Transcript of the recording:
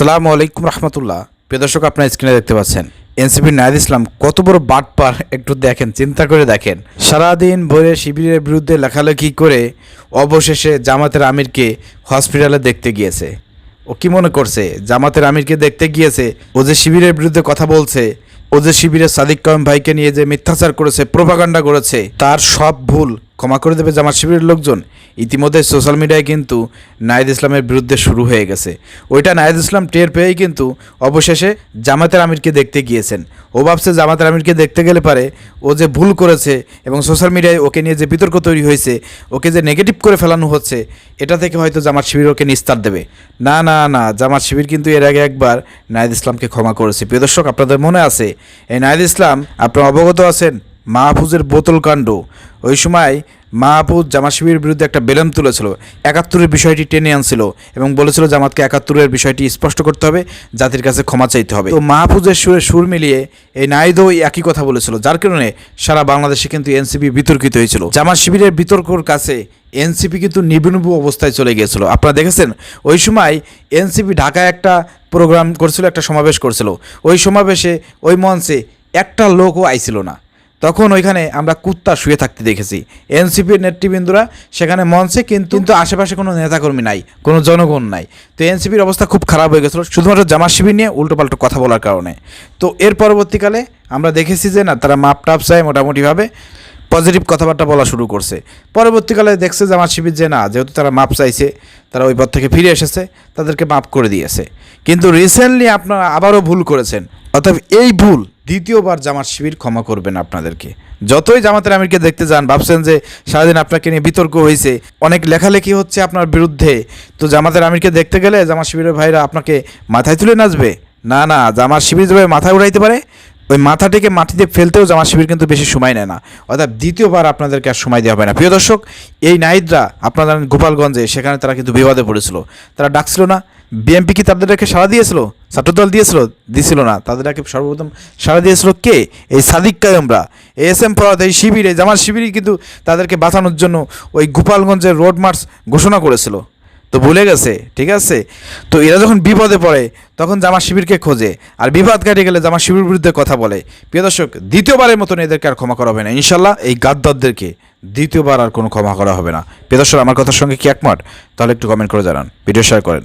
আসসালামু আলাইকুম রহমতুল্লাহ। প্রিয় দর্শক, আপনার স্ক্রিনে দেখতে পাচ্ছেন এনসিপি নায়দ ইসলাম কত বড় বাটপার, একটু দেখেন, চিন্তা করে দেখেন। সারাদিন ভোরে শিবিরের বিরুদ্ধে লেখালেখি করে অবশেষে জামাতের আমিরকে হসপিটালে দেখতে গিয়েছে। ও কি মনে করছে? জামাতের আমিরকে দেখতে গিয়েছে, ও যে শিবিরের বিরুদ্ধে কথা বলছে, ও যে শিবিরের সাদিক কায়েম ভাইকে নিয়ে যে মিথ্যাচার করেছে, প্রোপাগান্ডা করেছে, তার সব ভুল ক্ষমা করে দেবে জামাত শিবিরের লোকজন। ইতিমধ্যে সোশ্যাল মিডিয়ায় কিন্তু নায়েদ ইসলামের বিরুদ্ধে শুরু হয়ে গেছে। ওইটা নায়েদ ইসলাম টের পেয়েই কিন্তু অবশেষে জামাতের আমিরকে দেখতে গিয়েছেন। ও ভাবছে জামাতের আমিরকে দেখতে গেলে পারে ও যে ভুল করেছে এবং সোশ্যাল মিডিয়ায় ওকে নিয়ে যে বিতর্ক তৈরি হয়েছে, ওকে যে নেগেটিভ করে ফেলানো হচ্ছে, এটা থেকে হয়তো জামাত শিবির ওকে নিস্তার দেবে। না না না, জামাত শিবির কিন্তু এর আগে একবার নায়েদ ইসলামকে ক্ষমা করেছে। প্রিয় দর্শক, আপনাদের মনে আছে, এই নায়েদ ইসলাম, আপনারা অবগত আছেন, মাহফুজের বোতল কাণ্ড। ওই সময় মাহফুজ জামাত শিবিরের বিরুদ্ধে একটা বেলম তুলেছিল, একাত্তরের বিষয়টি টেনে আনছিল এবং বলেছিল জামাতকে একাত্তরের বিষয়টি স্পষ্ট করতে হবে, জাতির কাছে ক্ষমা চাইতে হবে। তো মাহফুজের সুরে সুর মিলিয়ে এই নাইদও একই কথা বলেছিল, যার কারণে সারা বাংলাদেশে কিন্তু এনসিপি বিতর্কিত হয়েছিল। জামাত শিবিরের বিতর্কর কাছে এনসিপি কিন্তু নিবুনুবু অবস্থায় চলে গিয়েছিল। আপনারা দেখেছেন, ওই সময় এনসিপি ঢাকায় একটা প্রোগ্রাম করছিল, একটা সমাবেশ করছিল। ওই সমাবেশে ওই মঞ্চে একটা লোকও আইছিল না। তখন ওইখানে আমরা কুত্তা শুয়ে থাকতে দেখেছি। এনসিপির নেতৃবৃন্দরা সেখানে মঞ্চে কিন্তু কিন্তু আশেপাশে কোনো নেতাকর্মী নাই কোনো জনগণ নাই। তো এনসিপির অবস্থা খুব খারাপ হয়ে গেছিল শুধুমাত্র জামা শিবির নিয়ে উল্টোপাল্টো কথা বলার কারণে। তো এর পরবর্তীকালে আমরা দেখেছি যে না তারা মাপ টাপ চায় মোটামুটিভাবে পজিটিভ কথাবার্তা বলা শুরু করছে। পরবর্তীকালে দেখছে জামাত শিবির যে না যেহেতু তারা মাপ চাইছে তারা ওই পথ থেকে ফিরে এসেছে তাদেরকে মাপ করে দিয়েছে। কিন্তু রিসেন্টলি আপনারা আবারও ভুল করেছেন। অর্থাৎ এই ভুল দ্বিতীয়বার জামাত শিবির ক্ষমা করবেন আপনাদেরকে। যতই জামাতের আমিরকে দেখতে যান, ভাবছেন যে সারাদিন আপনাকে নিয়ে বিতর্ক হয়েছে, অনেক লেখালেখি হচ্ছে আপনার বিরুদ্ধে, তো জামাতের আমিরকে দেখতে গেলে জামাত শিবিরের ভাইরা আপনাকে মাথায় তুলে নাচবে? না না, জামাত শিবির যেভাবে মাথায় উড়াইতে পারে, ওই মাথাটিকে মাটিতে ফেলতেও জামাত শিবির কিন্তু বেশি সময় নেয় না। অর্থাৎ দ্বিতীয়বার আপনাদেরকে আর সময় দেওয়া হবে না। প্রিয় দর্শক, এই নাইদরা আপনারা গোপালগঞ্জে, সেখানে তারা কিন্তু বিবাদে পড়েছিল। তারা ডাকছিল না বিএমপি কি তাদেরকে সাড়া দিয়েছিল? ছাত্রদল দিয়েছিল? দিছিল না। তাদেরকে সর্বপ্রথম সাড়া দিয়েছিল কে? এই সাদিক কায়মরা। এস এম ফরাদ এই শিবিরে, এই জামাত শিবিরই কিন্তু তাদেরকে বাঁচানোর জন্য ওই গোপালগঞ্জের রোড মার্চ ঘোষণা করেছিল। তো ভুলে গেছে, ঠিক আছে? তো এরা যখন বিপদে পড়ে, তখন জামা শিবিরকে খোঁজে। আর বিবাদ কাটে গেলে জামা শিবির বিরুদ্ধে কথা বলে। প্রিয় দর্শক, দ্বিতীয়বারের মতন এদেরকে আর ক্ষমা করা হবে না। ইনশাল্লাহ এই গাদ্দারদেরকে দ্বিতীয়বার আর কোনো ক্ষমা করা হবে না। প্রিয় দর্শক, আমার কথার সঙ্গে কি একমত? তাহলে একটু কমেন্ট করে জানান। ভিডিও শেয়ার করেন।